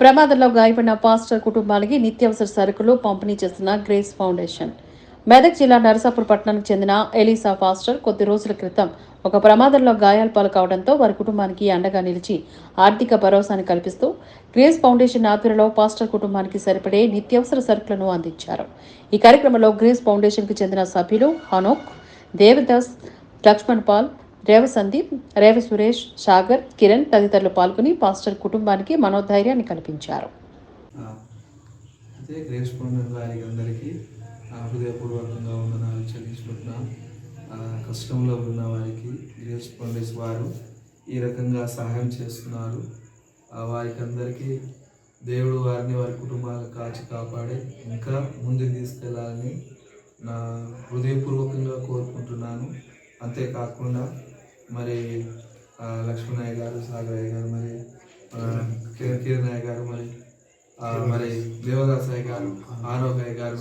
ప్రమాదంలో గాయపడిన పాస్టర్ కుటుంబానికి నిత్యావసర సరుకులు పంపిణీ చేస్తున్న గ్రేస్ ఫౌండేషన్. మెదక్ జిల్లా నరసాపూర్ పట్టణానికి చెందిన ఎలీసా ఫాస్టర్ కొద్ది రోజుల క్రితం ఒక ప్రమాదంలో గాయాల పాలు కావడంతో వారి కుటుంబానికి అండగా నిలిచి ఆర్థిక భరోసాను కల్పిస్తూ గ్రేస్ ఫౌండేషన్ ఆధ్వర్యంలో పాస్టర్ కుటుంబానికి సరిపడే నిత్యావసర సరుకులను అందించారు. ఈ కార్యక్రమంలో గ్రేస్ ఫౌండేషన్కి చెందిన సభ్యులు హనోక్ దేవదాస్ లక్ష్మణ్ పాల్ రేవ సందీప్ రేవ సురేష్ సాగర్ కిరణ్ తదితరులు పాల్గొని పాస్టర్ కుటుంబానికి మనోధైర్యాన్ని కల్పించారు. అయితే గ్రేస్ పొందిన వారికి అందరికీ హృదయపూర్వకంగా వందనాలు చెల్లించుకుంటున్నాం. కష్టంలో ఉన్న వారికి గ్రేస్ పండిస్ వారు ఈ రకంగా సహాయం చేస్తున్నారు. వారికి అందరికీ దేవుడు వారిని వారి కుటుంబాలు కాచి కాపాడి ఇంకా ముందుకు తీసుకెళ్ళాలని నా హృదయపూర్వకంగా కోరుకుంటున్నాను. అంతేకాకుండా మరి లక్ష్మణయ్య గారు సాగరయ్య గారు మరి ఆ, కిరణ్ కిరణ్ గారు మరి మరి దేవదాసయ్య గారు ఆనోకయ్య గారు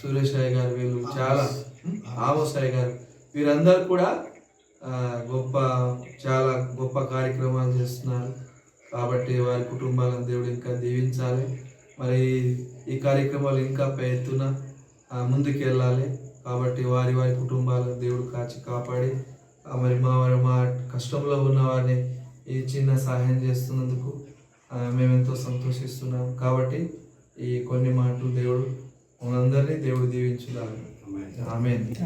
సురేష్ అయ్య గారు. వీళ్ళు చాలా ఆమోస్ అయ్య గారు. వీరందరూ కూడా గొప్ప చాలా గొప్ప కార్యక్రమాలు చేస్తున్నారు. కాబట్టి వారి కుటుంబాలను దేవుడు ఇంకా దీవించాలి. మరి ఈ కార్యక్రమాలు ఇంకా పై ఎత్తున ఆ, ముందుకు వెళ్ళాలి కాబట్టి వారి వారి కుటుంబాలను దేవుడు కాచి కాపాడి మరి మా వారి మా కష్టంలో ఉన్న వారిని ఈ చిన్న సహాయం చేస్తున్నందుకు ఆ, మేము ఎంతో సంతోషిస్తున్నాం. కాబట్టి ఈ కొన్ని మాటలు దేవుడు మనందరినీ దేవుడు దీవించుదాము ఆమె